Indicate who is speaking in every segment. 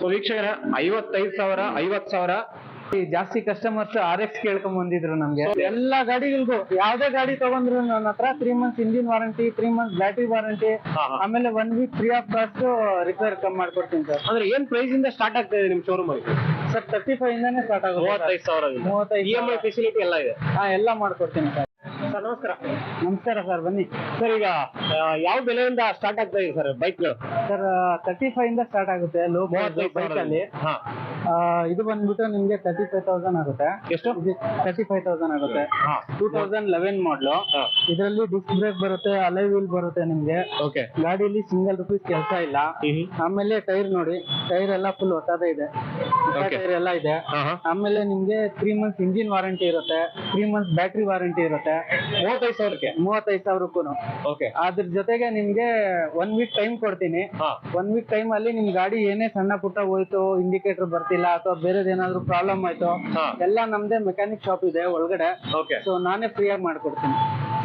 Speaker 1: So ವೀಕ್ಷಕರ ಐವತ್ತೈದು ಸಾವಿರ ಐವತ್ ಸಾವಿರ.
Speaker 2: ಈ ಜಾಸ್ತಿ ಕಸ್ಟಮರ್ಸ್ ಆರ್ ಎಕ್ಸ್ ಕೇಳ್ಕೊಂಡ್ ಬಂದಿದ್ರು ನಮ್ಗೆ. ಎಲ್ಲಾ ಗಾಡಿಗಳಿಗೂ ಯಾವ್ದೇ ಗಾಡಿ ತಗೊಂಡ್ರು ನನ್ನ ಹತ್ರ three months engine warranty three months battery warranty. ಆಮೇಲೆ one week free of cost repair come ಮಾಡ್ಕೊಡ್ತೀನಿ ಸರ್
Speaker 1: ಅಂದ್ರೆ ಏನ್ ಪ್ರೈಸ್ ಇಂದ ಸ್ಟಾರ್ಟ್ ಆಗ್ತಾ ಇದೆ ನಿಮ್ ಶೋರೂಮ್ ಅಲ್ಲಿ?
Speaker 2: ಸರ್ ತರ್ಟಿ ಫೈವ್ ಇಂದಾನೆ ಸ್ಟಾರ್ಟ್ ಆಗುತ್ತೆ
Speaker 1: ಮೂವತ್ತೈದು ಸಾವಿರ
Speaker 2: ಮೂವತ್ತೈದು
Speaker 1: ಇ ಎಂ ಐ ಫೆಸಿಲಿಟಿ ಎಲ್ಲ ಇದೆ.
Speaker 2: ಹಾ ಎಲ್ಲ ಮಾಡ್ಕೊಡ್ತೀನಿ ಸರ್
Speaker 1: ಸರ್ ನಮಸ್ಕಾರ.
Speaker 2: ನಮಸ್ಕಾರ ಸರ್ ಬನ್ನಿ.
Speaker 1: ಸರ್ ಈಗ ಯಾವ ಬೆಲೆಯಿಂದ ಸ್ಟಾರ್ಟ್ ಆಗ್ತಾ ಇದೆ ಸರ್ ಬೈಕ್ಗಳು?
Speaker 2: ಸರ್ ತರ್ಟಿ ಫೈವ್ ಇಂದ ಸ್ಟಾರ್ಟ್ ಆಗುತ್ತೆ ಲೋ
Speaker 1: ಮೂವತ್ತೈದು
Speaker 2: ಬೈಕ್ ಅಲ್ಲಿ.
Speaker 1: ಹಾ.
Speaker 2: ಆ, ಇದು ಬಂದ್ಬಿಟ್ಟು ನಿಮ್ಗೆ ತರ್ಟಿ ಫೈವ್ ತೌಸಂಡ್ ಆಗುತ್ತೆ.
Speaker 1: ಎಷ್ಟು?
Speaker 2: ತರ್ಟಿ ಫೈವ್ ತೌಸಂಡ್ ಆಗುತ್ತೆ.
Speaker 1: ಹಾ.
Speaker 2: ಟೂ ತೌಸಂಡ್ ಲೆವೆನ್ ಮಾಡಲ್
Speaker 1: ಹಾ.
Speaker 2: ಇದರಲ್ಲಿ ಡಿಸ್ಕ್ ಬ್ರೇಕ್ ಬರುತ್ತೆ ಅಲೈ ವೀಲ್ ಬರುತ್ತೆ ನಿಮ್ಗೆ.
Speaker 1: ಓಕೆ
Speaker 2: ಗಾಡಿಯಲ್ಲಿ ಸಿಂಗಲ್ ರುಪೀಸ್ ಕೆಲಸ ಇಲ್ಲ. ಆಮೇಲೆ ಟೈರ್ ನೋಡಿ ಟೈರ್ ಎಲ್ಲ ಫುಲ್ ಹೊಸದೇ ಇದೆ. ಹೊಸ
Speaker 1: Okay.
Speaker 2: ಟೈರ್ ಎಲ್ಲ ಇದೆ.
Speaker 1: ಹಾ ಹಾ.
Speaker 2: ಆಮೇಲೆ ನಿಮ್ಗೆ ತ್ರೀ ಮಂತ್ಸ್ ಇಂಜಿನ್ ವಾರಂಟಿ ಇರುತ್ತೆ. ತ್ರೀ ಮಂತ್ಸ್ ಬ್ಯಾಟ್ರಿ ವಾರಂಟಿ ಇರುತ್ತೆ.
Speaker 1: ಮೂವತ್ತೈದು ಸಾವಿರಕ್ಕೆ?
Speaker 2: ಮೂವತ್ತೈದು ಸಾವಿರಕ್ಕೂ
Speaker 1: ಓಕೆ
Speaker 2: ಅದ್ರ ಜೊತೆಗೆ ನಿಮ್ಗೆ ಒನ್ ವೀಕ್ ಟೈಮ್ ಕೊಡ್ತೀನಿ.
Speaker 1: ಹಾ.
Speaker 2: ಒನ್ ವೀಕ್ ಟೈಮ್ ಅಲ್ಲಿ ನಿಮ್ ಗಾಡಿ ಏನೇ ಸಣ್ಣ ಪುಟ್ಟ ಹೋಯ್ತು ಇಂಡಿಕೇಟರ್ ಬರ್ತಿಲ್ಲ ಅಥವಾ ಬೇರೆದೇನಾದ್ರೂ ಏನಾದ್ರು ಪ್ರಾಬ್ಲಮ್ ಆಯ್ತು
Speaker 1: ಹಾ.
Speaker 2: ಎಲ್ಲ ನಮ್ದೇ ಮೆಕ್ಯಾನಿಕ್ ಶಾಪ್ ಇದೆ ಒಳಗಡೆ.
Speaker 1: ಓಕೆ
Speaker 2: ಸೊ ನಾನೇ ಫ್ರೀ ಆಗಿ ಮಾಡ್ಕೊಡ್ತೀನಿ.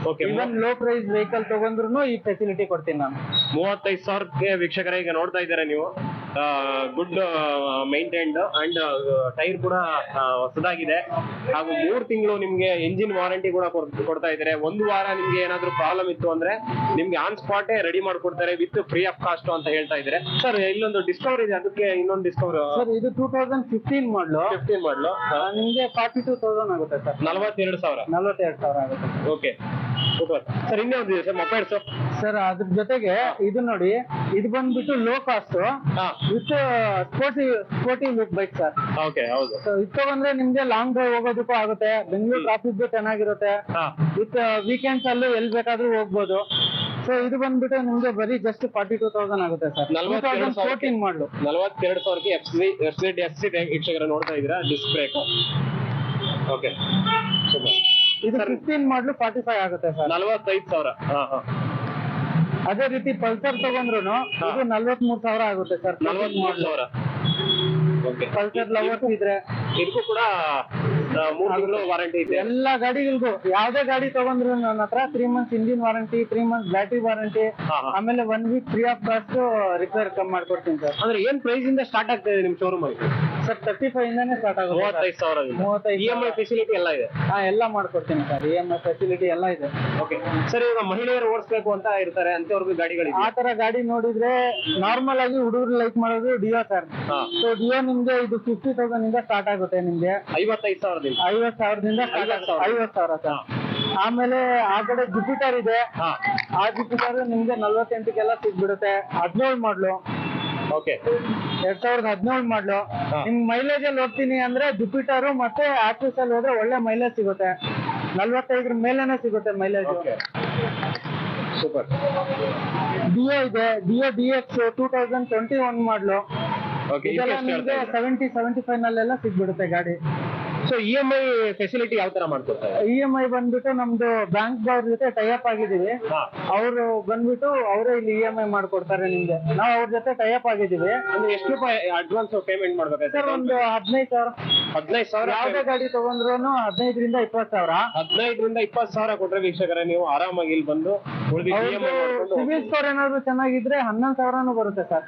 Speaker 1: Okay
Speaker 2: even low price vehicle ತಗೊಂಡ್ರು ಈ ಫೆಸಿಲಿಟಿ ಕೊಡ್ತೀನಿ ನಾನು.
Speaker 1: ಮೂವತ್ತೈದು ಸಾವಿರಕ್ಕೆ ವೀಕ್ಷಕರ ಈಗ ನೋಡ್ತಾ ಇದ್ದಾರೆ ನೀವು? ಗುಡ್ ಮೈಂಟೈನ್ಡ್ ಅಂಡ್ ಟೈರ್ ಕೂಡ ಹೊಸದಾಗಿದೆ. ಹಾಗೂ ಮೂರು ತಿಂಗಳು ನಿಮ್ಗೆ ಎಂಜಿನ್ ವಾರಂಟಿ ಕೂಡ ಕೊಡ್ತಾ ಇದ್ದಾರೆ. ಒಂದು ವಾರ ನಿಮ್ಗೆ ಏನಾದ್ರು ಪ್ರಾಬ್ಲಮ್ ಇತ್ತು ಅಂದ್ರೆ ನಿಮ್ಗೆ ಆನ್ ಸ್ಪಾಟ್ ರೆಡಿ ಮಾಡ್ಕೊಡ್ತಾರೆ ವಿತ್ ಫ್ರೀ ಆಫ್ ಕಾಸ್ಟ್ ಅಂತ ಹೇಳ್ತಾ ಇದ್ದಾರೆ. ಸರ್ ಇಲ್ಲೊಂದು ಡಿಸ್ಕವರ್ ಇದೆ. ಅದಕ್ಕೆ ಇನ್ನೊಂದು ಡಿಸ್ಕವರ್
Speaker 2: ಸರ್ ಇದು two thousand fifteen model
Speaker 1: fifteen model
Speaker 2: ನಿಮ್ಗೆ ಫಾರ್ಟಿ ಟೂ ತೌಸಂಡ್ ಆಗುತ್ತೆ ಸರ್
Speaker 1: ನಲವತ್ತೆರಡು ಸಾವಿರ.
Speaker 2: ನಲ್ವತ್ತೆರಡು ಸಾವಿರ ಆಗುತ್ತೆ.
Speaker 1: ಓಕೆ ಸರ್ ಇನ್ನೊಂದು ಇದೆ ಸರ್ ಮೊಬೈಲ್ ಸರ್
Speaker 2: ಸರ್ ಅದ್ರ ಜೊತೆಗೆ ಇದು ನೋಡಿ ಇದು ಬಂದ್ಬಿಟ್ಟು low cost with sporty sporty look bike sir
Speaker 1: okay ಹೌದು.
Speaker 2: ಸೊ ಇದು ತಗೊಂಡ್ರೆ ನಿಮ್ಗೆ ಲಾಂಗ್ ಡ್ರೈವ್ ಹೋಗೋದಕ್ಕೂ ಆಗುತ್ತೆ. ಬೆಂಗಳೂರು ಟ್ರಾಫಿಕ್ ಚೆನ್ನಾಗಿರುತ್ತೆ. ವಿತ್ ವೀಕೆಂಡ್ಸ್ ಅಲ್ಲೂ ಎಲ್ಲಿ ಬೇಕಾದ್ರೂ ಹೋಗ್ಬೋದು. ಸೊ ಇದು ಬಂದ್ಬಿಟ್ಟು ನಿಮ್ಗೆ ಬರೀ ಜಸ್ಟ್ ಫಾರ್ಟಿ ಟೂ ತೌಸಂಡ್ ಆಗುತ್ತೆ ಸರ್ ತೌಸಂಡ್? ಫೋರ್ಟೀನ್ ಮಾಡ್ಲು
Speaker 1: ನಲವತ್ತೆರಡು ಸಾವಿರಕ್ಕೆ F C F C F C ವೀಕ್ಷಕರ ನೋಡ್ತಾ ಇದ್ದೀರಾ? ಡಿಸ್ಕ್ ಬ್ರೇಕ್ ಓಕೆ ಸೂಪರ್
Speaker 2: ಇದು. ಫಿಫ್ಟೀನ್ ಮಾಡ್ಲು ಫಾರ್ಟಿ ಫೈವ್ ಆಗುತ್ತೆ ಸರ್
Speaker 1: ನಲವತ್ತೈದು ಸಾವಿರ. ಹಾ ಹಾ.
Speaker 2: ಅದೇ ರೀತಿ ಪಲ್ಸರ್ ತಗೊಂಡ್ರು ಇದು ನಲ್ವತ್ ಮೂರ್ ಸಾವಿರ ಆಗುತ್ತೆ ಸರ್.
Speaker 1: ನಲವತ್ಮೂರು ಸಾವಿರ. ಓಕೆ
Speaker 2: ಪಲ್ಸರ್ ಲವರ್ಸ್ ಇದ್ರೆ.
Speaker 1: ಇದಕ್ಕೂ ಕೂಡ ಮೂರು ತಿಂಗಳು ವಾರಂಟಿ ಇದೆ.
Speaker 2: ಎಲ್ಲಾ ಗಾಡಿಗಳಿಗೂ ಯಾವ್ದೇ ಗಾಡಿ ತಗೊಂಡ್ರು ನನ್ನ ಹತ್ರ three months engine warranty three months battery warranty
Speaker 1: ಹಾ ಹಾ.
Speaker 2: ಆಮೇಲೆ one week free of cost repair come ಮಾಡ್ಕೊಡ್ತೀನಿ ಸರ್.
Speaker 1: ಅಂದ್ರೆ ಏನ್ ಪ್ರೈಸ್ ಇಂದ ಸ್ಟಾರ್ಟ್ ಆಗ್ತಾ ಇದೆ ನಿಮ್ ಶೋರೂಮ್ ಅಲ್ಲಿ?
Speaker 2: ಸರ್ ತರ್ಟಿ ಫೈವ್ ಇಂದಾನೆ ಸ್ಟಾರ್ಟ್ ಆಗುತ್ತೆ
Speaker 1: ಮೂವತ್ತೈದು ಸಾವಿರ
Speaker 2: ಮೂವತ್ತೈದು
Speaker 1: ಇ ಎಂ ಐ ಫೆಸಿಲಿಟಿ ಎಲ್ಲ ಇದೆ?
Speaker 2: ಹಾ ಎಲ್ಲ ಮಾಡ್ಕೊಡ್ತೀನಿ sir. E M I facility ಎಲ್ಲ ಇದೆ.
Speaker 1: ಓಕೆ ಸರ್ ಇವಾಗ ಮಹಿಳೆಯರು ಓಡಿಸ್ಬೇಕು ಅಂತ ಇರ್ತಾರೆ ಅಂತವ್ರಿಗೂ ಗಾಡಿಗಳಿದೆ.
Speaker 2: ಆ ತರ ಗಾಡಿ ನೋಡಿದ್ರೆ ನಾರ್ಮಲ್ ಆಗಿ ಹುಡುಗರು ಲೈಕ್ ಮಾಡೋದು ಡಿಯೋ ಸರ್.
Speaker 1: ಹಾ.
Speaker 2: ಸೊ ಡಿಯೋ ನಿಮ್ಗೆ ಇದು ಫಿಫ್ಟಿ ತೌಸಂಡ್ ಇಂದ ಸ್ಟಾರ್ಟ್ ಆಗುತ್ತೆ ನಿಮ್ಗೆ.
Speaker 1: ಐವತ್ತೈದು ಸಾವಿರದಿಂದ
Speaker 2: ಐವತ್ ಸಾವಿರದಿಂದ. ಐವತ್ ಸಾವಿರ. ಸರ್ ಆಮೇಲೆ ಆ ಕಡೆ ಜುಪಿಟರ್ ಇದೆ. ಆ ಜುಪಿಟರ್ ನಿಮ್ಗೆ ನಲ್ವತ್ತೆಂಟಕ್ಕೆಲ್ಲ ಸಿಗ್ಬಿಡುತ್ತೆ. ಹದಿನೇಳು ಮಾಡ್ಲು.
Speaker 1: ಓಕೆ.
Speaker 2: ಎರಡ್ ಸಾವಿರದ ಹದಿನೇಳು ಮಾಡ್ಲು. ನಿಮ್ ಮೈಲೇಜ್ ಅಲ್ಲಿ ಹೋಗ್ತೀನಿ ಅಂದ್ರೆ ಜುಪಿಟರ್ ಮತ್ತೆ ಆಕ್ಸಿಸ್ ಅಲ್ಲಿ ಹೋದ್ರೆ ಒಳ್ಳೆ ಮೈಲೇಜ್ ಸಿಗುತ್ತೆ. ನಲ್ವತ್ತೈದರ ಮೇಲೆನೆ ಸಿಗುತ್ತೆ ಮೈಲೇಜ್
Speaker 1: ಸೂಪರ್.
Speaker 2: ಡಿಯೋ ಇದೆ. Dio D X two thousand twenty one model. Seventy seventy five ನಲ್ಲೆಲ್ಲ ಸಿಗ್ಬಿಡುತ್ತೆ ಗಾಡಿ.
Speaker 1: So E M I facility ಯಾವ ತರ ಮಾಡ್ಕೊಡ್ತಾರೆ?
Speaker 2: ಇ ಎಂ ಐ ಬಂದ್ಬಿಟ್ಟು ನಮ್ದು ಬ್ಯಾಂಕ್ ಅವ್ರ ಜೊತೆ ಟೈಅಪ್ ಆಗಿದೀವಿ
Speaker 1: ಹಾ.
Speaker 2: ಅವರು ಬಂದ್ಬಿಟ್ಟು ಅವರೇ ಇಲ್ಲಿ ಇ ಎಂ ಐ ಮಾಡ್ಕೊಡ್ತಾರೆ ನಿಮ್ಗೆ. ನಾವು ಅವ್ರ ಜೊತೆ ಟೈಅಪ್ ಆಗಿದೀವಿ
Speaker 1: ಅಂದ್ರೆ ಎಷ್ಟು ರೂಪಾಯಿ ಅಡ್ವಾನ್ಸ್ ಪೇಮೆಂಟ್
Speaker 2: ಸರ್
Speaker 1: ಮಾಡ್ಬೇಕಾಯ್ತು
Speaker 2: ಒಂದು ಹದಿನೈದು ಸಾವಿರ.
Speaker 1: ಹದಿನೈದು ಸಾವಿರ?
Speaker 2: ಯಾವ್ದೇ ಗಾಡಿ ತಗೊಂಡ್ರು ಹದಿನೈದರಿಂದ ಇಪ್ಪತ್ತು ಸಾವಿರ.
Speaker 1: ಹದಿನೈದರಿಂದ ಇಪ್ಪತ್ತು ಸಾವಿರ ಕೊಟ್ರೆ ವೀಕ್ಷಕರೇ ನೀವು ಆರಾಮಾಗಿ ಇಲ್ಲಿ ಬಂದು ಉಳಿದ ಸಿಬಿಲ್ ಎಂ
Speaker 2: ಸಿವಿಲ್ ಸ್ಕೋರ್ ಏನಾದ್ರು ಚೆನ್ನಾಗಿದ್ರೆ ಹನ್ನೊಂದು ಸಾವಿರನೂ ಬರುತ್ತೆ ಸರ್.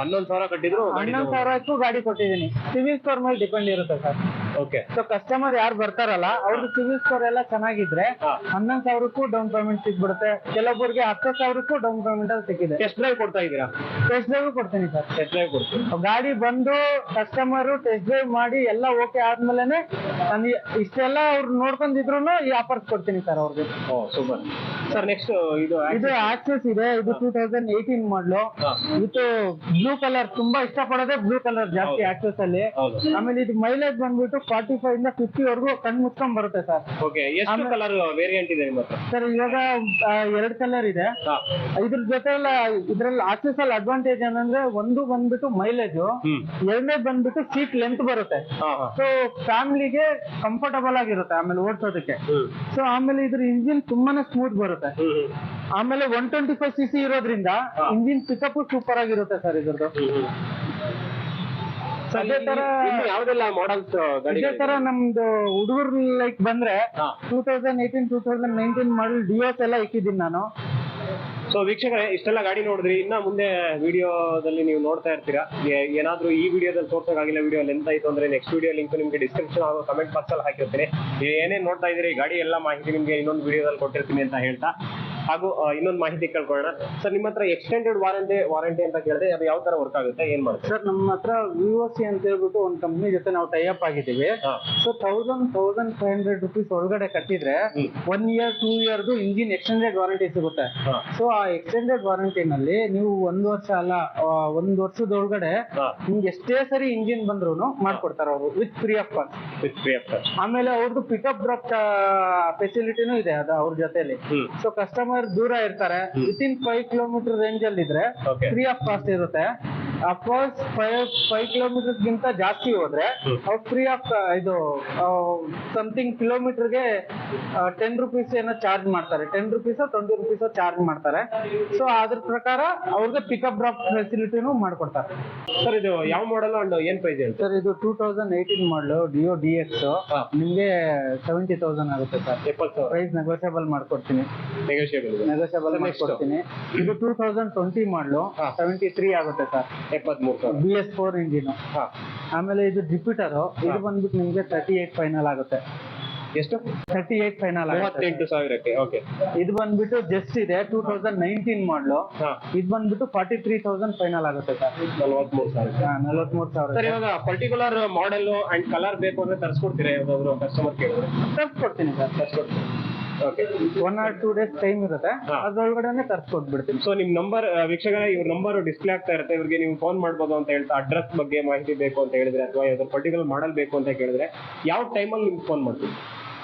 Speaker 1: ಹನ್ನೊಂದು ಸಾವಿರ ಕಟ್ಟಿದ್ರು
Speaker 2: ಹನ್ನೊಂದು ಸಾವಿರಕ್ಕೂ ಗಾಡಿ ಕೊಟ್ಟಿದ್ದೀನಿ. ಸಿವಿಲ್ ಸ್ಕೋರ್ ಮೇಲೆ ಡಿಪೆಂಡ್ ಇರುತ್ತೆ ಸರ್.
Speaker 1: ಓಕೆ
Speaker 2: ಸೊ ಕಸ್ಟಮರ್ ಯಾರು ಬರ್ತಾರಲ್ಲ ಅವ್ರದ್ದು ಸಿವಿಲ್ ಸ್ಕೋರ್ ಎಲ್ಲ ಚೆನ್ನಾಗಿದ್ರೆ. ಹನ್ನೊಂದು ಸಾವಿರಕ್ಕೂ ಡೌನ್ ಪೇಮೆಂಟ್ ಸಿಗ್ಬಿಡುತ್ತೆ. ಕೆಲವೊಬ್ಬರಿಗೆ ಹತ್ತು ಸಾವಿರಕ್ಕೂ ಡೌನ್ ಪೇಮೆಂಟ್ ಅಲ್ಲಿ ಸಿಕ್ಕಿದೆ.
Speaker 1: ಟೆಸ್ಟ್ ಡ್ರೈವ್ ಕೊಡ್ತಾ ಇದೀರಾ
Speaker 2: ಟೆಸ್ಟ್ ಡ್ರೈವ್ ಕೊಡ್ತೀನಿ ಸರ್.
Speaker 1: ಟೆಸ್ಟ್ ಡ್ರೈವ್ ಕೊಡ್ತೀನಿ.
Speaker 2: ಗಾಡಿ ಬಂದು ಕಸ್ಟಮರ್ ಟೆಸ್ಟ್ ಡ್ರೈವ್ ಮಾಡಿ ಎಲ್ಲ ಓಕೆ ಆದ್ಮೇಲೆ ನಾನು ಇಷ್ಟೆಲ್ಲ ಅವ್ರು ನೋಡ್ಕೊಂಡಿದ್ರು ಈ ಆಫರ್ಸ್ ಕೊಡ್ತೀನಿ ಸರ್ ಅವ್ರಿಗೆ
Speaker 1: ಸೂಪರ್ ಸರ್ ನೆಕ್ಸ್ಟ್ ಇದು
Speaker 2: ಇದು ಆಕ್ಸೆಸ್ ಇದೆ. ಇದು ಟೂ ತೌಸಂಡ್ ಏಯ್ಟೀನ್ ಮಾಡ್ಲು ಇದು ಬ್ಲೂ ಕಲರ್ ತುಂಬಾ ಇಷ್ಟಪಡೋದೇ ಬ್ಲೂ ಕಲರ್ ಜಾಸ್ತಿ. ಆಕ್ಸೆಸ್ ಅಲ್ಲಿ. ಆಮೇಲೆ ಇದು ಮೈಲೇಜ್ ಬಂದ್ಬಿಟ್ಟು ಫಾರ್ಟಿ ಫೈವ್ ಇಂದ ಫಿಫ್ಟಿ ವರೆಗೂ ಕಣ್ ಮುಚ್ಕೊಂಡ್ ಬರುತ್ತೆ ಸರ್
Speaker 1: ಓಕೆ ಎಷ್ಟು
Speaker 2: ಆಮೇಲೆ-
Speaker 1: ಕಲರ್ ವೇರಿಯಂಟ್ ಇದೆ ನಿಮ್ಮ ಹತ್ರ
Speaker 2: ಸರ್ ಇವಾಗ ಆ, ಎರಡ್ ಕಲರ್ ಇದೆ.
Speaker 1: ಹಾ.
Speaker 2: ಇದ್ರ ಜೊತೆ ಇದ್ರಲ್ಲಿ ಆಕ್ಸಿಸ್ ಅಲ್ಲಿ ಅಡ್ವಾಂಟೇಜ್ ಏನಂದ್ರೆ ಒಂದು ಬಂದ್ಬಿಟ್ಟು ಮೈಲೇಜ್
Speaker 1: ಹ್ಮ್.
Speaker 2: ಎರಡನೇ ಬಂದ್ಬಿಟ್ಟು ಸೀಟ್ ಲೆಂತ್ ಬರುತ್ತೆ.
Speaker 1: ಹಾ ಹಾ.
Speaker 2: ಸೊ ಫ್ಯಾಮಿಲಿಗೆ ಕಂಫರ್ಟಬಲ್ ಆಗಿರುತ್ತೆ ಆಮೇಲೆ ಓಡಿಸೋದಕ್ಕೆ.
Speaker 1: ಹ್ಮ್.
Speaker 2: ಸೊ ಆಮೇಲೆ ಇದ್ರ ಇಂಜಿನ್ ತುಂಬಾನೇ ಸ್ಮೂತ್ ಬರುತ್ತೆ.
Speaker 1: ಹ್ಮ್ ಹ್ಮ್.
Speaker 2: ಆಮೇಲೆ one twenty five C C ಇರೋದ್ರಿಂದ ಇಂಜಿನ್ ಪಿಕಪ್ ಸೂಪರ್ ಆಗಿರುತ್ತೆ ಸರ್ ಇದ್ರದ್ದು. ಅದೇ ತರ
Speaker 1: ಯಾವ್ದೆಲ್ಲ ಮಾಡಲ್ಸ್ ಗಾಡಿ
Speaker 2: ಇದೇ ತರ ನಮ್ದು ಹುಡುಗರ್ ಲೈಕ್ ಬಂದ್ರೆ
Speaker 1: ಹಾ.
Speaker 2: Two thousand eighteen two thousand nineteen model Dios ಎಲ್ಲ ಇಕ್ಕಿದ್ದೀನಿ ನಾನು.
Speaker 1: ಸೊ ವೀಕ್ಷಕರೇ ಇಷ್ಟೆಲ್ಲ ಗಾಡಿ ನೋಡಿದ್ರಿ. ಇನ್ನ ಮುಂದೆ ವಿಡಿಯೋದಲ್ಲಿ ನೀವು ನೋಡ್ತಾ ಇರ್ತೀರಾ? ಏ- ಏನಾದ್ರೂ ಈ ವಿಡಿಯೋದಲ್ಲಿ ತೋರ್ಸೋಕ್ಕಾಗಿಲ್ಲ ವಿಡಿಯೋ ಲೆಂತ್ ಆಯ್ತು ಅಂದ್ರೆ ನೆಕ್ಸ್ಟ್ ವಿಡಿಯೋ ಲಿಂಕ್ ನಿಮಗೆ ಡಿಸ್ಕ್ರಿಪ್ಷನ್ ಹಾಗೂ ಕಮೆಂಟ್ ಬಾಕ್ಸ್ ಅಲ್ಲಿ ಹಾಕಿರ್ತೀನಿ. ನೀವು ಏನೇನ್ ನೋಡ್ತಾ ಇದ್ದೀರಿ? ಗಾಡಿ ಎಲ್ಲ ಮಾಹಿತಿ ನಿಮಗೆ ಇನ್ನೊಂದು ವಿಡಿಯೋದಲ್ಲಿ ಕೊಟ್ಟಿರ್ತೀನಿ ಅಂತ ಹೇಳ್ತಾ. ಹಾಗೂ ಇನ್ನೊಂದು ಮಾಹಿತಿ ಕೇಳ್ಕೊಳ್ಳೋಣ. ಸರ್ ನಿಮ್ಮ ಹತ್ರ ಎಕ್ಸ್ಟೆಂಡೆಡ್ ವಾರಂಟಿ ವಾರಂಟಿ ಅಂತ ಕೇಳಿದ್ರೆ ಅದು ಯಾವ ತರ ವರ್ಕ್ ಆಗುತ್ತೆ? ಏನ್ ಮಾಡುತ್ತೆ
Speaker 2: ಸರ್ ನಮ್ಮ ಹತ್ರ ಸಿ ಅಂತ ಹೇಳ್ಬಿಟ್ಟು ಒಂದು ಕಂಪ್ನಿ ಜೊತೆ ನಾವು ಟೈ ಅಪ್ ಆಗಿದ್ದೀವಿ.
Speaker 1: ಹಾ.
Speaker 2: So thousand thousand five hundred rupees ಒಳಗಡೆ ಕಟ್ಟಿದ್ರೆ
Speaker 1: ಹ್ಮ್.
Speaker 2: ಒನ್ ಇಯರ್ ಟೂ ಇಯರ್ದು ಇಂಜಿನ್ ಎಕ್ಸ್ಟೆಂಡೆಡ್ ವಾರಂಟಿ ಸಿಗುತ್ತೆ.
Speaker 1: ಹಾ.
Speaker 2: ಸೊ ಆ ಎಕ್ಸ್ಟೆಂಡೆಡ್ ವಾರಂಟಿನಲ್ಲಿ ನೀವು ಒಂದ್ ವರ್ಷ ಅಲ್ಲ ಆ, ಒಂದ್ ವರ್ಷದೊಳಗಡೆ
Speaker 1: ಹಾ.
Speaker 2: ನಿಮ್ಗೆ ಎಷ್ಟೇ ಸರಿ ಇಂಜಿನ್ ಬಂದ್ರು ಮಾಡ್ಕೊಡ್ತಾರೆ ಅವರು with free of cost
Speaker 1: with free of
Speaker 2: ಆಮೇಲೆ ಅವ್ರದ್ದು ಪಿಕಪ್ ಡ್ರಾಪ್ ಫೆಸಿಲಿಟಿನೂ ಇದೆ ಅದು ಅವ್ರ ಜೊತೆಲಿ.
Speaker 1: ಹ್ಮ್.
Speaker 2: ಸೊ ಕಸ್ಟಮರ್ ದೂರ ಇರ್ತಾರೆ within five kilometre range ಅಲ್ಲಿ ಇದ್ರೆ ಫ್ರೀ ಆಫ್ ಕಾಸ್ಟ್ ಇರುತ್ತೆ. Of course five five kilometre ಗಿಂತ ಜಾಸ್ತಿ ಹೋದ್ರೆ. ಅವ್ರು ಫ್ರೀ ಆಫ್ ಇದು ಸಮಥಿಂಗ್ ಕಿಲೋಮೀಟರ್ಗೆ ಟೆನ್ ರುಪೀಸ್ ಏನೋ ಚಾರ್ಜ್ ಮಾಡ್ತಾರೆ. Ten rupees twenty rupees charge ಮಾಡ್ತಾರೆ. ಸೊ ಅದ್ರ ಪ್ರಕಾರ ಅವ್ರಿಗೆ ಪಿಕಪ್ ಡ್ರಾಪ್ ಫೆಸಿಲಿಟಿನೂ ಮಾಡ್ಕೊಡ್ತಾರೆ.
Speaker 1: ಸರ್ ಇದು ಯಾವ ಮಾಡಲ್ ಅಂಡ್ ಏನ್ ಪ್ರೈಸ್ ಹೇಳಿ
Speaker 2: ಸರ್ ಇದು two thousand eighteen model Dio D X ನಿಮ್ಗೆ ಸೆವೆಂಟಿ ತೌಸಂಡ್ ಆಗುತ್ತೆ ಸರ್
Speaker 1: ಎಪ್ಪತ್ತು
Speaker 2: ಪ್ರೈಸ್ ನೆಗೋಷಿಯಬಲ್ ಮಾಡ್ಕೊಡ್ತೀನಿ.
Speaker 1: ನೆಗೋಷಿಯಬಲ್
Speaker 2: ನೆಗೋಷಿಯಬಲ್ ಮಾಡ್ಕೊಡ್ತೀನಿ. ಇದು two thousand twenty model seventy three ಆಗುತ್ತೆ ಸರ್
Speaker 1: ಎಪ್ಪತ್ಮೂರು ಸಾವಿರ.
Speaker 2: ಬಿ ಎಸ್ ಫೋರ್ ಇಂಜಿನ್
Speaker 1: ಹಾ.
Speaker 2: ಆಮೇಲೆ ಇದು ಜಿಪಿಟರ್ ಇದು ಬಂದ್ಬಿಟ್ಟು ನಿಮ್ಗೆ ತರ್ಟಿ ಏಟ್ ಫೈನಲ್ ಆಗುತ್ತೆ.
Speaker 1: ಎಷ್ಟು?
Speaker 2: ತರ್ಟಿ ಏಟ್ ಫೈನಲ್
Speaker 1: ಮೂವತ್ತೆಂಟು ಸಾವಿರಕ್ಕೆ ಓಕೆ
Speaker 2: ಇದು ಬಂದ್ಬಿಟ್ಟು ಜಸ್ಟ್ ಇದೆ ಟೂ ತೌಸಂಡ್ ನೈನ್ಟೀನ್ ಮಾಡಲು ಇದು ಬಂದ್ಬಿಟ್ಟು ಫಾರ್ಟಿ ತ್ರೀ ತೌಸಂಡ್ ಫೈನಲ್ ಆಗುತ್ತೆ ಸರ್.
Speaker 1: ನಲ್ವತ್ಮೂರು ಸಾವಿರ.
Speaker 2: ನಲ್ವತ್ಮೂರು
Speaker 1: ಸರ್
Speaker 2: ಸಾವಿರ
Speaker 1: ಇವಾಗ ಪರ್ಟಿಕ್ಯುಲರ್ ಮಾಡೆಲ್ ಅಂಡ್ ಕಲರ್ ಬೇಕು ಅಂದ್ರೆ ತರ್ಸ್ಕೊಡ್ತೀರಾ ಯಾವ್ದಾದ್ರು ಕಸ್ಟಮರ್ ಕೇಳಿದ್ರೆ?
Speaker 2: ತರ್ಸ್ಕೊಡ್ತೀನಿ sir.
Speaker 1: ತರಿಸ್ಕೊಡ್ತೀನಿ. Okay
Speaker 2: one or two days time ಇರುತ್ತೆ.
Speaker 1: ಹಾ.
Speaker 2: ಅದ್ರೊಳಗಡೆನೆ ತರ್ಸ್ಕೊಟ್ಬಿಡ್ತೀನಿ
Speaker 1: ಸೊ ನಿಮ್ ನಂಬರ್ ವೀಕ್ಷಕರ ಇವ್ರ ನಂಬರ್ ಡಿಸ್ಪ್ಲೇ ಆಗ್ತಾ ಇರುತ್ತೆ. ಇವ್ರಿಗೆ ನೀವು ಫೋನ್ ಮಾಡ್ಬೋದು ಅಂತ ಹೇಳ್ತಾ ಅಡ್ರೆಸ್ ಬಗ್ಗೆ ಮಾಹಿತಿ ಬೇಕು ಅಂತ ಹೇಳಿದ್ರೆ ಅಥವಾ ಯಾವ್ದಾದ್ರು ಪರ್ಟಿಕ್ಯುಲರ್ ಮಾಡಲ್ ಬೇಕು ಅಂತ ಕೇಳಿದ್ರೆ ಯಾವ ಟೈಮಲ್ಲಿ ನಿಮ್ಗೆ ಫೋನ್ ಮಾಡ್ತೀವಿ?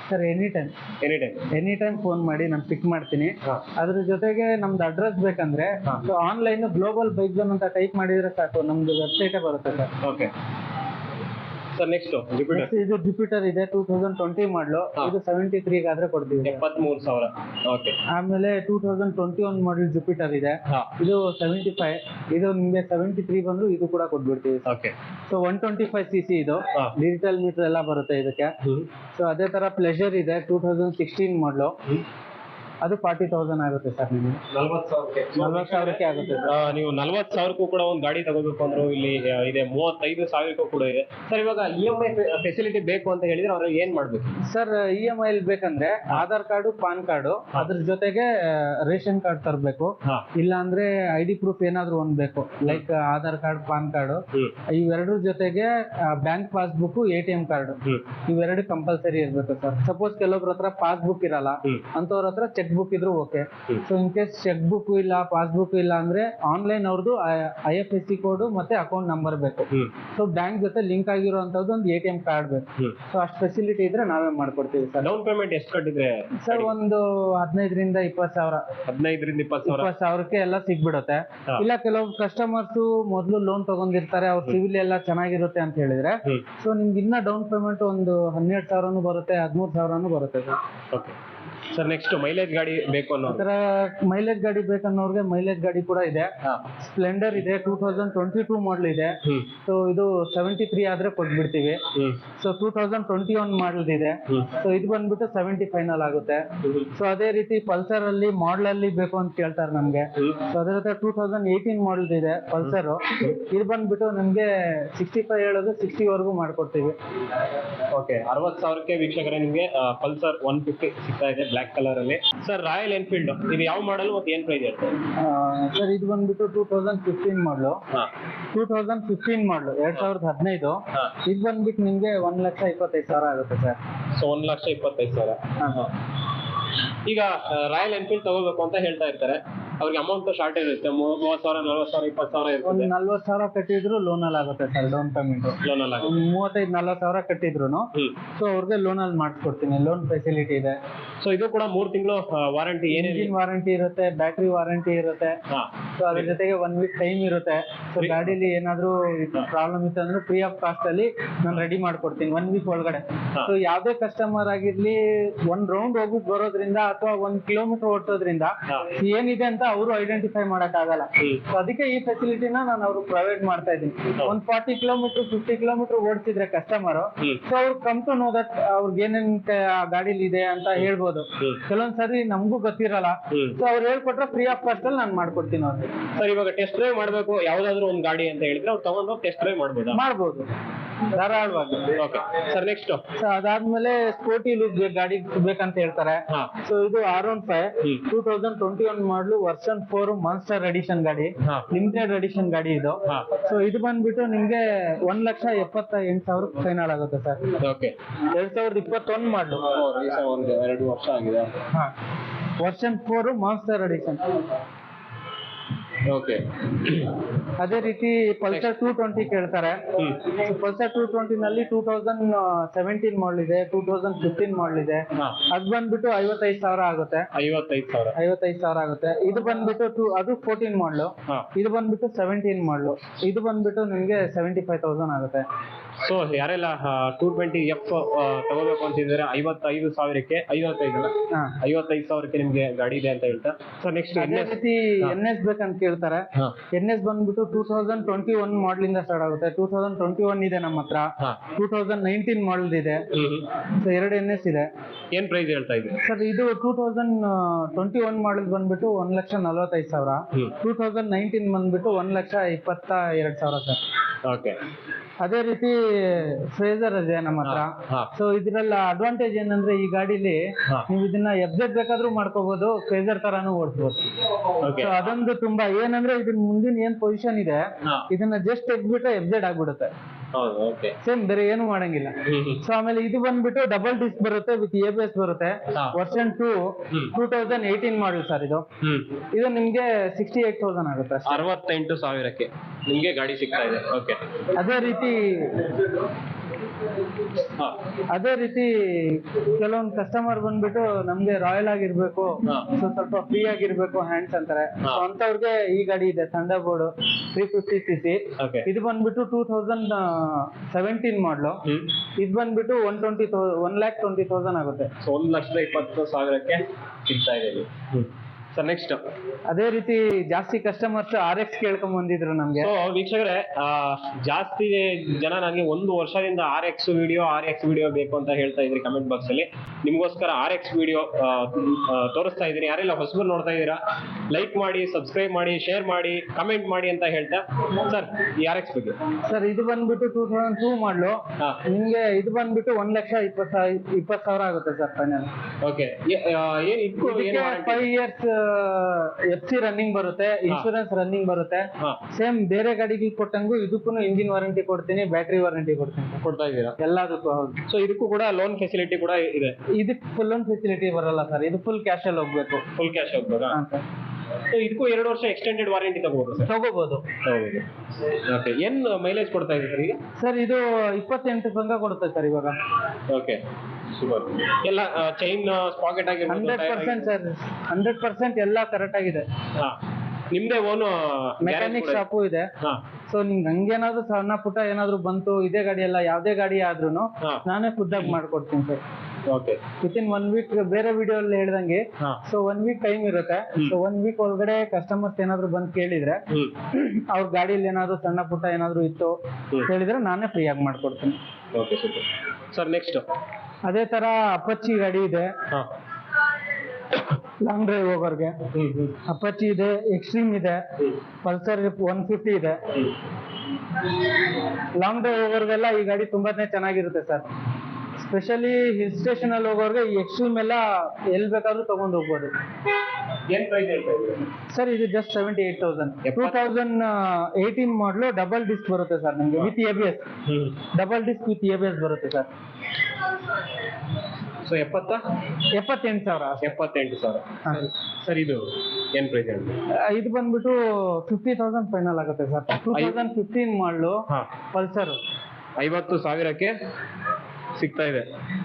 Speaker 2: Sir any time
Speaker 1: any time
Speaker 2: any time phone ಮಾಡಿ ನಾನು ಪಿಕ್ ಮಾಡ್ತೀನಿ.
Speaker 1: ಹಾ.
Speaker 2: ಅದ್ರ ಜೊತೆಗೆ ನಮ್ದು ಅಡ್ರೆಸ್ ಬೇಕಂದ್ರೆ
Speaker 1: ಹಾ.
Speaker 2: ಆನ್ಲೈನ್ ಗ್ಲೋಬಲ್ ಬೈಕ್ ಅಂತ ಟೈಪ್ ಮಾಡಿದ್ರೆ ಸಾಕು. ನಮ್ದು ವೆಬ್ಸೈಟೇ ಬರುತ್ತೆ sir
Speaker 1: okay sir next
Speaker 2: Jupiter ಇದು ಜುಪಿಟರ್ ಇದೆ ಟೂ ತೌಸಂಡ್ ಟ್ವೆಂಟಿ ಮಾಡಲು ಇದು ಸೆವೆಂಟಿ ತ್ರೀ ಆದ್ರೆ ಕೊಡ್ತೀವಿ.
Speaker 1: ಎಪ್ಪತ್ಮೂರು ಸಾವಿರ. ಓಕೆ
Speaker 2: ಆಮೇಲೆ two thousand twenty one model Jupiter ಇದೆ ಇದು ಸೆವೆಂಟಿ ಫೈವ್ ಇದು ನಿಮ್ಗೆ ಸೆವೆಂಟಿ ತ್ರೀ ಬಂದ್ರು ಇದು ಕೂಡ ಕೊಟ್ಬಿಡ್ತೀವಿ
Speaker 1: okay
Speaker 2: so one twenty five C C ಇದು. ಡಿಜಿಟಲ್ ಮೀಟರ್ ಎಲ್ಲ ಬರುತ್ತೆ ಇದಕ್ಕೆ. ಸೊ ಅದೇ ತರ ಪ್ಲೆಷರ್ ಇದೆ ಟೂ ತೌಸಂಡ್ ಸಿಕ್ಸ್ಟೀನ್ ಮಾಡಲು ಅದು ಫಾರ್ಟಿ ತೌಸಂಡ್ ಆಗುತ್ತೆ ಸರ್ ನಿಮಗೆ.
Speaker 1: ನಲ್ವತ್ತು ಸಾವಿರಕ್ಕೆ.
Speaker 2: ಆಗುತ್ತೆ ಸರ್.
Speaker 1: ಆ, ನೀವು ನಲ್ವತ್ತು ಸಾವಿರಕ್ಕೂ ಕೂಡ ಒಂದು ಗಾಡಿ ತಗೋಬೇಕು ಅಂದ್ರು ಇಲ್ಲಿ ಆ, ಇದೆ. ಮೂವತ್ತೈದು ಸಾವಿರಕ್ಕೂ ಕೂಡ ಇದೆ. ಸರ್ ಇವಾಗ ಇ ಎಂ ಐ ಫೆಸಿಲಿಟಿ ಬೇಕು ಅಂತ ಹೇಳಿದ್ರೆ ಅವ್ರಿಗೆ ಏನ್ ಮಾಡ್ಬೇಕು?
Speaker 2: ಸರ್ ಇ ಎಂ ಐ ಬೇಕಂದ್ರೆ ಆಧಾರ್ ಕಾರ್ಡು ಪಾನ್ ಕಾರ್ಡ್ ಅದ್ರ ಜೊತೆಗೆ ರೇಷನ್ ಕಾರ್ಡ್ ತರಬೇಕು.
Speaker 1: ಹಾ.
Speaker 2: ಇಲ್ಲ ಅಂದ್ರೆ ಐಡಿ ಡಿ ಪ್ರೂಫ್ ಏನಾದ್ರು ಒಂದ್ ಬೇಕು. Like Aadhaar card PAN card.
Speaker 1: ಹ್ಮ್.
Speaker 2: ಇವೆರಡರ ಜೊತೆಗೆ bank passbook A T M card.
Speaker 1: ಹ್ಮ್.
Speaker 2: ಇವೆರಡು ಕಂಪಲ್ಸರಿ ಇರ್ಬೇಕು ಸರ್. ಸಪೋಸ್ ಕೆಲವೊಬ್ರ ಹತ್ರ ಪಾಸ್ಬುಕ್ ಇರಲ್ಲ.
Speaker 1: ಹ್ಮ್.
Speaker 2: ಅಂತವ್ರ ಹತ್ರ ಚೆಕ್ ಬುಕ್ ಇದ್ರು okay. So in case cheque book ಇಲ್ಲ ಪಾಸ್ಬುಕ್ ಇಲ್ಲ ಅಂದ್ರೆ ಆನ್ಲೈನ್ ಅವ್ರದ್ದು I F S C code ಮತ್ತೆ ಅಕೌಂಟ್ ನಂಬರ್ ಬೇಕು. ಸೊ ಬ್ಯಾಂಕ್ ಜೊತೆ ಲಿಂಕ್ ಆಗಿರುವಂತದ್ದು ಒಂದು ಎ ಟಿ ಎಂ ಕಾರ್ಡ್ ಬೇಕು. ಸೊ ಅಷ್ಟು ಫೆಸಿಲಿಟಿ ಇದ್ರೆ ನಾವೇ ಮಾಡ್ಕೊಡ್ತೀವಿ ಸರ್
Speaker 1: ಡೌನ್ ಪೇಮೆಂಟ್ ಎಷ್ಟು ಕಟ್ಟಿದ್ರೆ
Speaker 2: ಸರ್ ಒಂದು ಹದಿನೈದರಿಂದ ಇಪ್ಪತ್ತು ಸಾವಿರ.
Speaker 1: ಹದಿನೈದರಿಂದ ಇಪ್ಪತ್ತು ಸಾವಿರ?
Speaker 2: ಇಪ್ಪತ್ತು ಸಾವಿರಕ್ಕೆ ಎಲ್ಲ ಸಿಗ್ಬಿಡುತ್ತೆ. ಇಲ್ಲ ಕೆಲವು ಕಸ್ಟಮರ್ಸ್ ಮೊದಲು ಲೋನ್ ತಗೊಂಡಿರ್ತಾರೆ ಅವ್ರ ಸಿವಿಲ್ ಎಲ್ಲ ಚೆನ್ನಾಗಿರುತ್ತೆ ಅಂತ ಹೇಳಿದ್ರೆ. ಸೊ ನಿಮ್ಗೆ ಇನ್ನ ಡೌನ್ ಪೇಮೆಂಟ್ ಒಂದು ಹನ್ನೆರಡು ಸಾವಿರನೂ ಬರುತ್ತೆ ಹದಿಮೂರು ಸಾವಿರನೂ ಬರುತ್ತೆ sir
Speaker 1: okay sir next mileage ಗಾಡಿ ಬೇಕು
Speaker 2: ತರ ಮೈಲೇಜ್ ಗಾಡಿ ಬೇಕನ್ನೋರ್ಗೆ ಮೈಲೇಜ್ ಗಾಡಿ ಕೂಡ ಇದೆ. ಸ್ಪ್ಲೆಂಡರ್ ಇದೆ two thousand twenty two model ಇದೆ ಸೊ ಇದು ಸೆವೆಂಟಿ ತ್ರೀ ಆದ್ರೆ ಕೊಟ್ಬಿಡ್ತೀವಿ. So two thousand twenty one model ಇದೆ. ಸೊ ಇದು ಬಂದ್ಬಿಟ್ಟು ಸೆವೆಂಟಿ ಫೈನಲ್ ಆಗುತ್ತೆ. ಸೊ ಅದೇ ರೀತಿ ಪಲ್ಸರ್ ಅಲ್ಲಿ ಮಾಡಲ್ ಅಲ್ಲಿ ಬೇಕು ಅಂತ ಕೇಳ್ತಾರೆ ನಮ್ಗೆ. ಸೊ ಅದರ ಹತ್ರ ಟೂ ತೌಸಂಡ್ ಏಯ್ಟೀನ್ ಮಾಡಲ್ ಇದೆ ಪಲ್ಸರ್ ಇದು ಬಂದ್ಬಿಟ್ಟು ನಮ್ಗೆ ಸಿಕ್ಸ್ಟಿ ಫೈವ್ ಹೇಳೋದು ಸಿಕ್ಸ್ಟಿ ವರ್ಗೂ ಮಾಡ್ಕೊಡ್ತೀವಿ.
Speaker 1: ಓಕೆ ಅರವತ್ತು ಸಾವಿರಕ್ಕೆ ವೀಕ್ಷಕರೇ ನಿಮಗೆ ಪಲ್ಸರ್ ಒನ್ ಫಿಫ್ಟಿ ಸಿಗ್ತಾ ಇದೆ ಬ್ಲಾಕ್ ಕಲರ್ ಅಲ್ಲಿ. ಸರ್ ರಾಯಲ್ ಎನ್ಫೀಲ್ಡ್ ಇದು ಯಾವ ಮಾಡಲ್ ಮತ್ತೆ ಏನ್ ಪ್ರೈಸ್ ಇರ್ತದೆ
Speaker 2: ಸರ್ ಇದು ಬಂದ್ಬಿಟ್ಟು ಟೂ ತೌಸಂಡ್ ಫಿಫ್ಟೀನ್ ಮಾಡಲು
Speaker 1: ಹಾ.
Speaker 2: ಟೂ ತೌಸಂಡ್ ಫಿಫ್ಟೀನ್ ಮಾಡಲು ಎರಡ್ ಸಾವಿರದ ಹದಿನೈದು. ಇದು ಬಂದ್ಬಿಟ್ಟು ನಿಮ್ಗೆ ಒಂದ್ ಲಕ್ಷ ಇಪ್ಪತ್ತೈದು ಸಾವಿರ ಆಗುತ್ತೆ ಸರ್
Speaker 1: ಸೊ ಒಂದ್ ಲಕ್ಷ ಇಪ್ಪತ್ತೈದು ಸಾವಿರ. ಈಗ ರಾಯಲ್ ಎನ್ಫೀಲ್ಡ್ ತಗೋಬೇಕು ಅಂತ ಹೇಳ್ತಾ ಇರ್ತಾರೆ. ಅವ್ರಿಗೆ ಅಮೌಂಟ್ ಶಾರ್ಟ್ ಇರುತ್ತೆ. ಮೂ- ಮೂವತ್ತು ಸಾವಿರ ನಲ್ವತ್ತು ಸಾವಿರ ಇಪ್ಪತ್ತು ಸಾವಿರ
Speaker 2: ಇರುತ್ತೆ.
Speaker 1: ಇರ್ತದೆ
Speaker 2: ನಲ್ವತ್ ಸಾವಿರ ಕಟ್ಟಿದ್ರು ಲೋನ್ ಅಲ್ಲಿ ಆಗುತ್ತೆ ಸರ್ ಡೌನ್ ಪೇಮೆಂಟ್
Speaker 1: ಲೋನ್ ಅಲ್ಲಿ
Speaker 2: ಮೂವತ್ತೈದು ನಲ್ವತ್ ಸಾವಿರ ಕಟ್ಟಿದ್ರು ಸೊ ಅವ್ರಿಗೆ ಲೋನ್ ಅಲ್ಲಿ ಮಾಡಿಸ್ಕೊಡ್ತೀನಿ. ಲೋನ್ ಫೆಸಿಲಿಟಿ ಇದೆ.
Speaker 1: ಸೊ ಇದು ಕೂಡ ಮೂರ್ ತಿಂಗಳು ವಾರಂಟಿ ಏನೇನು
Speaker 2: ಇಂಜಿನ್ ವಾರಂಟಿ ಇರುತ್ತೆ ಬ್ಯಾಟ್ರಿ ವಾರಂಟಿ ಇರುತ್ತೆ. ಸೊ ಅದ್ರ ಜೊತೆಗೆ ಒನ್ ವೀಕ್ ಟೈಮ್ ಇರುತ್ತೆ. ಸೊ ಗಾಡಿಲಿ ಏನಾದ್ರೂ ಪ್ರಾಬ್ಲಮ್ ಇತ್ತು ಅಂದ್ರೆ ಫ್ರೀ ಆಫ್ ಕಾಸ್ಟ್ ಅಲ್ಲಿ ನಾನು ರೆಡಿ ಮಾಡ್ಕೊಡ್ತೀನಿ ಒನ್ ವೀಕ್ ಒಳಗಡೆ. ಸೊ ಯಾವ್ದೇ ಕಸ್ಟಮರ್ ಆಗಿರ್ಲಿ ಒಂದ್ ರೌಂಡ್ ಹೋಗಿ ಬರೋದ್ರಿಂದ ಅಥವಾ ಒಂದ್ ಕಿಲೋಮೀಟರ್ ಓಡಿಸೋದ್ರಿಂದ ಏನಿದೆ ಅಂತ ಅವರು ಐಡೆಂಟಿಫೈ ಮಾಡಕ್ ಆಗಲ್ಲ ಸೊ ಅದಕ್ಕೆ ಈ ಫೆಸಿಲಿಟಿನ ನಾನು ಅವ್ರು ಪ್ರೊವೈಡ್ ಮಾಡ್ತಾ ಇದ್ದೀನಿ. ಒಂದ್ ಫಾರ್ಟಿ ಕಿಲೋಮೀಟರ್ ಫಿಫ್ಟಿ ಕಿಲೋಮೀಟರ್ ಓಡಿಸಿದ್ರೆ ಕಸ್ಟಮರ್ ಸೊ ಅವ್ರು ಕಮ್ ಟು ನೋ ದಟ್ ಅವ್ರಿಗೆ ಏನೇನ್ ಗಾಡಿಲಿ ಇದೆ ಅಂತ ಹೇಳ್ಬೋದು. ಹೇಳ್ಬೋದು
Speaker 1: ಕೆಲವೊಂದ್ಸರಿ
Speaker 2: ಕೆಲವೊಂದ್ ಸರಿ ನಮಗೂ ಗೊತ್ತಿರಲ್ಲ. ಸೊ ಅವ್ರು ಹೇಳ್ಕೊಟ್ರೆ ಫ್ರೀ ಆಫ್ ಕಾಸ್ಟ್ ಅಲ್ಲಿ ನಾನು ಮಾಡ್ಕೊಡ್ತೀನಿ ಅವ್ರಿಗೆ.
Speaker 1: ಸರ್ ಇವಾಗ ಟೆಸ್ಟ್ ಡ್ರೈವ್ ಮಾಡ್ಬೇಕು ಯಾವ್ದಾದ್ರು ಒಂದ್ ಗಾಡಿ ಅಂತ ಹೇಳಿದ್ರೆ ಅವ್ರು ತಗೊಂಡು ಟೆಸ್ಟ್ ಡ್ರೈವ್ ಮಾಡ್ಬೋದಾ?
Speaker 2: ಮಾಡ್ಬೋದು. ಧಾರಾಳವಾಗಿ.
Speaker 1: ಓಕೆ ಸರ್ ನೆಕ್ಸ್ಟ್
Speaker 2: ಸೊ ಅದಾದ್ಮೇಲೆ ಸ್ಪೋರ್ಟಿ ಲುಕ್ ಗಾಡಿ ಬೇಕಂತ ಹೇಳ್ತಾರೆ.
Speaker 1: ಹಾ.
Speaker 2: ಸೊ ಇದು ಆರ್ ಒನ್ ಫೈವ್
Speaker 1: ಹ್ಮ್.
Speaker 2: Two thousand twenty one model version four Monster Edition ಗಾಡಿ.
Speaker 1: ಹಾ.
Speaker 2: ಲಿಮಿಟೆಡ್ ಎಡಿಷನ್ ಗಾಡಿ ಇದು.
Speaker 1: ಹಾ.
Speaker 2: ಸೊ ಇದು ಬಂದ್ಬಿಟ್ಟು ನಿಮ್ಗೆ ಒಂದ್ ಲಕ್ಷ ಎಪ್ಪತ್ತ ಎಂಟು ಸಾವಿರ ಫೈನಲ್ ಆಗುತ್ತೆ ಸರ್
Speaker 1: ಓಕೆ
Speaker 2: ಎರಡ್ ಸಾವಿರದ ಇಪ್ಪತ್ತೊಂದ್ ಮಾಡಲು
Speaker 1: ಒಂದು ಎರಡು ವರ್ಷ ಆಗಿದೆ.
Speaker 2: ಹಾ. Version four Monster Edition
Speaker 1: okay
Speaker 2: ಅದೇ ರೀತಿ ಪಲ್ಸರ್ ಟೂ ಟ್ವೆಂಟಿ ಕೇಳ್ತಾರೆ. ಪಲ್ಸರ್ ಟೂ ಟ್ವೆಂಟಿ ನಲ್ಲಿ ಟೂ ತೌಸಂಡ್ ಸೆವೆಂಟೀನ್ ಮಾಡಲ್ ಇದೆ ಟೂ ತೌಸಂಡ್ ಫಿಫ್ಟೀನ್ ಮಾಡಲ್ ಇದೆ ಅದ್ ಬಂದ್ಬಿಟ್ಟು ಐವತ್ತೈದು ಸಾವಿರ ಆಗುತ್ತೆ.
Speaker 1: ಐವತ್ತೈದು ಸಾವಿರ.
Speaker 2: ಐವತ್ತೈದು ಸಾವಿರ ಆಗುತ್ತೆ. ಇದು ಬಂದ್ಬಿಟ್ಟು ಟೂ ಅದು ಫೋರ್ಟೀನ್ ಮಾಡಲು. ಇದು ಬಂದ್ಬಿಟ್ಟು ಸೆವೆಂಟೀನ್ ಮಾಡಲು. ಇದು ಬಂದ್ಬಿಟ್ಟು ನಿಮಗೆ ಸೆವೆಂಟಿ ಫೈವ್ ತೌಸಂಡ್ ಆಗುತ್ತೆ.
Speaker 1: ಸೊ ಯಾರೆಲ್ಲ ಟೂ ಟ್ವೆಂಟಿ ಎಫ್ ತಗೋಬೇಕು ಅಂತಿದ್ರೆ ಐವತ್ತೈದು ಸಾವಿರಕ್ಕೆ ಐವತ್ತೈದು ಐವತ್ತೈದು ಸಾವಿರಕ್ಕೆ ನಿಮ್ಗೆ ಗಾಡಿ ಇದೆ ಅಂತ ಹೇಳ್ತಾ. ಸೊ ನೆಕ್ಸ್ಟ್
Speaker 2: ಎನ್ ಎಸ್ ಬೇಕಂತ ಕೇಳ್ತಾರೆ
Speaker 1: ಹಾ.
Speaker 2: ಎನ್ ಎಸ್ ಬಂದ್ಬಿಟ್ಟು two thousand twenty one model ಇಂದ ಸ್ಟಾರ್ಟ್ ಆಗುತ್ತೆ. ಟೂ ತೌಸಂಡ್ ಟ್ವೆಂಟಿ ಒನ್ ಇದೆ ನಮ್ಮ ಹತ್ರ. ಟೂ ತೌಸಂಡ್ ನೈನ್ಟೀನ್ ಮಾಡಲ್ ಇದೆ. ಸೊ ಎರಡು ಎನ್ ಎಸ್ ಇದೆ.
Speaker 1: ಏನ್ ಪ್ರೈಸ್ ಹೇಳ್ತಾ ಇದ್ದೀವಿ
Speaker 2: ಸರ್ ಇದು two thousand twenty one model ಬಂದ್ಬಿಟ್ಟು ಒಂದ್ ಲಕ್ಷ ನಲವತ್ತೈದು ಸಾವಿರ. ಟೂ ತೌಸಂಡ್ ನೈನ್ಟೀನ್ ಬಂದ್ಬಿಟ್ಟು ಒಂದ್ ಲಕ್ಷ ಇಪ್ಪತ್ತ ಎರಡ್ ಸಾವಿರ ಸರ್.
Speaker 1: ಓಕೆ
Speaker 2: ಅದೇ ರೀತಿ ಫ್ರೇಜರ್ ಇದೆ ನಮ್ಮ ಹತ್ರ. ಸೊ ಇದ್ರಲ್ಲ ಅಡ್ವಾಂಟೇಜ್ ಏನಂದ್ರೆ ಈ ಗಾಡಿಲಿ ನೀವು ಇದನ್ನ ಎಬ್ಜೆಟ್ ಬೇಕಾದ್ರೂ ಮಾಡ್ಕೋಬಹುದು ಫ್ರೇಜರ್ ತರಾನು
Speaker 1: ಓಡಿಸಬಹುದು
Speaker 2: ಸೊ ಅದೊಂದು ತುಂಬಾ ಏನಂದ್ರೆ ಇದನ್ ಮುಂದಿನ ಏನ್ ಪೊಸಿಷನ್ ಇದೆ ಇದನ್ನ ಜಸ್ಟ್ ತೆಗ್ದ್ಬಿಟ್ರೆ ಎಬ್ಜೆಟ್ ಆಗ್ಬಿಡುತ್ತೆ. ಸೇಮ್ ಬೇರೆ ಏನು ಮಾಡಂಗಿಲ್ಲ. ಸೊ ಆಮೇಲೆ ಇದು ಬಂದ್ಬಿಟ್ಟು ಡಬಲ್ ಡಿಸ್ಕ್ ಬರುತ್ತೆ ವಿತ್ ಎ ಬಿ ಎಸ್ ಬರುತ್ತೆ. Version two. Two thousand eighteen model sir ಇದು. ಇದು ನಿಮ್ಗೆ ಸಿಕ್ಸ್ಟಿ ಏಟ್ ತೌಸಂಡ್ ಆಗುತ್ತೆ.
Speaker 1: ಅರವತ್ತೆಂಟು ಸಾವಿರಕ್ಕೆ ನಿಮ್ಗೆ ಗಾಡಿ ಸಿಗ್ತಾ ಇದೆ ಓಕೆ
Speaker 2: ಅದೇ ರೀತಿ ಅದೇ ರೀತಿ ಕೆಲವೊಂದು ಕಸ್ಟಮರ್ ಬಂದ್ಬಿಟ್ಟು ನಮ್ಗೆ ರಾಯಲ್ ಆಗಿರ್ಬೇಕು. ಸೊ ಸ್ವಲ್ಪ ಫ್ರೀ ಆಗಿರ್ಬೇಕು ಹ್ಯಾಂಡ್ಸ್ ಅಂತಾರೆ. ಅಂತವ್ರಿಗೆ ಈ ಗಾಡಿ ಇದೆ Thunderbird three fifty C C ಇದು ಬಂದ್ಬಿಟ್ಟು ಟೂ ತೌಸಂಡ್ ಸೆವೆಂಟೀನ್ ಮಾಡ್ಲು ಇದು ಬಂದ್ಬಿಟ್ಟು one twenty one lakh twenty thousand ಆಗುತ್ತೆ.
Speaker 1: ಒಂದ್ ಲಕ್ಷದ ಇಪ್ಪತ್ತು ಸಾವಿರಕ್ಕೆ ಸಿಗ್ತಾ ಇದೆ ಸರ್ ನೆಕ್ಸ್ಟ್
Speaker 2: ಅದೇ ರೀತಿ ಜಾಸ್ತಿ ಕಸ್ಟಮರ್ಸ್ ಆರ್ ಎಕ್ಸ್ ಕೇಳ್ಕೊಂಡ್ ಬಂದಿದ್ರು ನಮ್ಗೆ.
Speaker 1: ಸೊ ವೀಕ್ಷಕರೇ ಆ, ಜಾಸ್ತಿ ಜನ ನನಗೆ ಒಂದು ವರ್ಷದಿಂದ R X video R X video ಬೇಕು ಅಂತ ಹೇಳ್ತಾ ಇದ್ರಿ ಕಮೆಂಟ್ ಬಾಕ್ಸ್ ಅಲ್ಲಿ. ನಿಮ್ಗೋಸ್ಕರ ಆರ್ ಎಕ್ಸ್ ವಿಡಿಯೋ ತೋರಿಸ್ತಾ ಇದ್ದೀನಿ. ಯಾರೆಲ್ಲ ಹೊಸಬರು ನೋಡ್ತಾ ಇದ್ದೀರಾ ಲೈಕ್ ಮಾಡಿ ಸಬ್ಸ್ಕ್ರೈಬ್ ಮಾಡಿ ಶೇರ್ ಮಾಡಿ ಕಮೆಂಟ್ ಮಾಡಿ ಅಂತ ಹೇಳ್ತಾ. ಸರ್ ಈ ಆರ್ ಎಕ್ಸ್ ಬಗ್ಗೆ.
Speaker 2: ಸರ್ ಇದು ಬಂದ್ಬಿಟ್ಟು ಟೂ ತೌಸಂಡ್ ಟೂ ಮಾಡ್ಲು
Speaker 1: ಹಾ.
Speaker 2: ನಿಮ್ಗೆ ಇದು ಬಂದ್ಬಿಟ್ಟು ಒಂದ್ ಲಕ್ಷ ಇಪ್ಪತ್ ಸಾವಿರ ಇಪ್ಪತ್ ಸಾವಿರ ಆಗುತ್ತೆ ಸರ್ ಫೈನಲ್
Speaker 1: ಓಕೆ ಏನ್ ಏನು
Speaker 2: five years F C running ಬರುತ್ತೆ ಇನ್ಶೂರೆನ್ಸ್ ರನ್ನಿಂಗ್ ಬರುತ್ತೆ.
Speaker 1: ಹಾ.
Speaker 2: ಸೇಮ್ ಬೇರೆ ಗಾಡಿಗೆ ಕೊಟ್ಟಂಗು ಇದಕ್ಕೂ ಇಂಜಿನ್ ವಾರಂಟಿ ಕೊಡ್ತೀನಿ ಬ್ಯಾಟ್ರಿ ವಾರಂಟಿ ಕೊಡ್ತೀನಿ.
Speaker 1: ಕೊಡ್ತಾ ಇದ್ದೀರಾ?
Speaker 2: ಎಲ್ಲದಕ್ಕೂ ಹೌದು.
Speaker 1: ಸೊ ಇದಕ್ಕೂ ಕೂಡ ಲೋನ್ ಫೆಸಿಲಿಟಿ ಕೂಡ ಇದೆ.
Speaker 2: ಇದಕ್ಕೆ ಫುಲ್ ಲೋನ್ ಫೆಸಿಲಿಟಿ ಬರಲ್ಲ ಸರ್. ಇದು ಫುಲ್ ಕ್ಯಾಶ್ ಅಲ್ಲಿ ಹೋಗ್ಬೇಕು.
Speaker 1: ಫುಲ್ ಕ್ಯಾಶ್ ಹೋಗ್ಬೋದಾ
Speaker 2: ಅಂತ
Speaker 1: ಸೊ ಇದಕ್ಕೂ ಎರಡು ವರ್ಷ ಎಕ್ಸ್ಟೆಂಡೆಡ್ ವಾರಂಟಿ ತಗೋಬಹುದು ಸರ್.
Speaker 2: ತಗೋಬಹುದು
Speaker 1: ಹೌದು. ಓಕೆ ಏನ್ ಮೈಲೇಜ್ ಕೊಡ್ತಾ ಇದೆ ಸರ್ ಈಗ?
Speaker 2: ಸರ್ ಇದು ಇಪ್ಪತ್ತೆಂಟು ಸಂಘ ಕೊಡುತ್ತೆ ಸರ್ ಇವಾಗ.
Speaker 1: ಓಕೆ ಸೂಪರ್ ಎಲ್ಲ ಚೈನ್ ಸ್ಪಾಕೆಟ್ ಆಗಿ
Speaker 2: hundred percent sir. Hundred percent ಎಲ್ಲ ಕರೆಕ್ಟ್ ಆಗಿದೆ.
Speaker 1: ನಿಮ್ದೇ ಓನು
Speaker 2: ಮೆಕ್ಯಾನಿಕ್ ಶಾಪು ಇದೆ. ಸೊ ನಿಮ್ಗೆ ಹಂಗೇನಾದ್ರು ಸಣ್ಣ ಪುಟ್ಟ ಏನಾದ್ರು ಬಂತು ಇದೇ ಗಾಡಿ ಎಲ್ಲ ಯಾವ್ದೇ ಗಾಡಿ ಆದ್ರೂನು ನಾನೇ ಖುದ್ದಾಗಿ ಮಾಡ್ಕೊಡ್ತೀನಿ sir.
Speaker 1: Okay
Speaker 2: within one week ಬೇರೆ ವಿಡಿಯೋ ಅಲ್ಲಿ ಹೇಳ್ದಂಗೆ
Speaker 1: ಹಾ.
Speaker 2: ಸೊ ಒನ್ ವೀಕ್ ಟೈಮ್ ಇರುತ್ತೆ. ಸೊ ಒನ್ ವೀಕ್ ಒಳಗಡೆ ಕಸ್ಟಮರ್ಸ್ ಏನಾದ್ರು ಬಂದ್ ಕೇಳಿದ್ರೆ
Speaker 1: ಹ್ಮ್.
Speaker 2: ಅವ್ರ ಗಾಡಿಲಿ ಏನಾದ್ರು ಸಣ್ಣ ಪುಟ್ಟ ಏನಾದ್ರು ಇತ್ತು
Speaker 1: ಹ್ಮ್.
Speaker 2: ಹೇಳಿದ್ರೆ ನಾನೇ ಫ್ರೀ ಆಗಿ ಮಾಡ್ಕೊಡ್ತೀನಿ.
Speaker 1: ಓಕೆ ಸೂಪರ್ ಸರ್ ನೆಕ್ಸ್ಟ್
Speaker 2: ಅದೇ ತರ ಅಪಚ್ಚಿ ಗಾಡಿ ಇದೆ.
Speaker 1: ಹಾ.
Speaker 2: Long drive ಹೋಗೋರ್ಗೆ.
Speaker 1: ಹ್ಮ್ ಹ್ಮ್.
Speaker 2: ಅಪಚ್ಚಿ ಇದೆ ಎಕ್ಸ್ಟ್ರೀಮ್ ಇದೆ.
Speaker 1: ಹ್ಮ್.
Speaker 2: ಪಲ್ಸರ್ ಒನ್ ಫಿಫ್ಟಿ ಇದೆ.
Speaker 1: ಹ್ಮ್.
Speaker 2: ಲಾಂಗ್ ಡ್ರೈವ್ ಹೋಗೋರ್ಗೆಲ್ಲ ಈ ಗಾಡಿ ತುಂಬಾನೇ ಚೆನ್ನಾಗಿರುತ್ತೆ ಸರ್ ಸ್ಪೆಷಲಿ ಹಿಲ್ ಸ್ಟೇಷನ್ ಅಲ್ಲಿ ಹೋಗೋರ್ಗೆ ಈ ಎಕ್ಸ್ಟ್ರೀಮ್ ಎಲ್ಲ ಎಲ್ಲಿ ಬೇಕಾದ್ರೂ ತಗೊಂಡು ಹೋಗ್ಬೋದು.
Speaker 1: ಏನ್ ಪ್ರೈಸ್ ಹೇಳ್ತಾ ಇದ್ದೀರಾ?
Speaker 2: ಸರ್ ಇದು just seventy eight thousand two thousand eighteen model double disc ಬರುತ್ತೆ ಸರ್ ನಿಮಗೆ with A B S double disc with A B S ಬರುತ್ತೆ ಸರ್
Speaker 1: ಸೊ ಎಪ್ಪತ್ತ?
Speaker 2: ಎಪ್ಪತ್ತೆಂಟು ಸಾವಿರ.
Speaker 1: ಎಪ್ಪತ್ತೆಂಟು ಸಾವಿರ. ಸರ್. ಇದು ಏನ್ ಪ್ರೈಸ್
Speaker 2: ಇದು ಬಂದ್ಬಿಟ್ಟು ಫಿಫ್ಟಿ ತೌಸಂಡ್ ಫೈನಲ್ ಆಗುತ್ತೆ sir two thousand fifteen model Pulsar
Speaker 1: ಐವತ್ತು ಸಾವಿರಕ್ಕೆ ಸಿಗ್ತಾ ಇದೆ.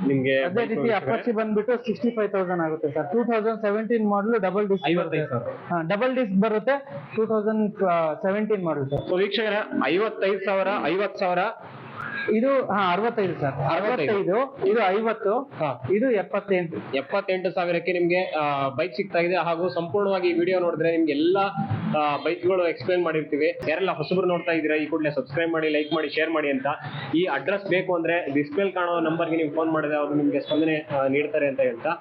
Speaker 1: ನಿಮ್ಗೆ
Speaker 2: ಅದೇ ರೀತಿ ಅಪಾಚಿ ಬಂದ್ಬಿಟ್ಟು ಸಿಕ್ಸ್ಟಿ ಫೈವ್ ತೌಸಂಡ್ ಆಗುತ್ತೆ sir. Two thousand seventeen model double disc
Speaker 1: ಐವತ್ತೈದು ಸಾವಿರ.
Speaker 2: ಹಾ ಡಬಲ್ ಡಿಸ್ಕ್ ಬರುತ್ತೆ. Two thousand seventeen model sir.
Speaker 1: So ವೀಕ್ಷಕರ ಐವತ್ತೈದು ಸಾವಿರ ಐವತ್ತು ಸಾವಿರ
Speaker 2: ಇದು ಹಾ ಅರವತ್ತೈದು ಸರ್.
Speaker 1: ಅರವತ್ತೈದು.
Speaker 2: ಇದು ಐವತ್ತು
Speaker 1: ಹಾ.
Speaker 2: ಇದು ಎಪ್ಪತ್ತೆಂಟು.
Speaker 1: ಎಪ್ಪತ್ತೆಂಟು ಸಾವಿರಕ್ಕೆ ನಿಮ್ಗೆ ಬೈಕ್ ಸಿಗ್ತಾ ಇದೆ ಹಾಗೂ ಸಂಪೂರ್ಣವಾಗಿ ವಿಡಿಯೋ ನೋಡಿದ್ರೆ ನಿಮ್ಗೆ ಬೈಕ್ಗಳು ಎಕ್ಸ್ಪ್ಲೇನ್ ಮಾಡಿರ್ತೀವಿ. ಯಾರೆಲ್ಲ ಹೊಸಬ್ರು ನೋಡ್ತಾ ಇದ್ದೀರಾ ಈ ಕೂಡಲೇ ಸಬ್ಸ್ಕ್ರೈಬ್ ಮಾಡಿ ಲೈಕ್ ಮಾಡಿ ಶೇರ್ ಮಾಡಿ ಅಂತ. ಈ ಅಡ್ರೆಸ್ ಬೇಕು ಅಂದ್ರೆ ಡಿಸ್ಪ್ಲೇಲ್ ಕಾಣೋ ನಂಬರ್ಗೆ ನೀವು ಫೋನ್ ಮಾಡಿದ್ರೆ ಅವರು ನಿಮ್ಗೆ ಸ್ಪಂದನೆ ಆ, ನೀಡ್ತಾರೆ ಅಂತ ಹೇಳ್ತಾ.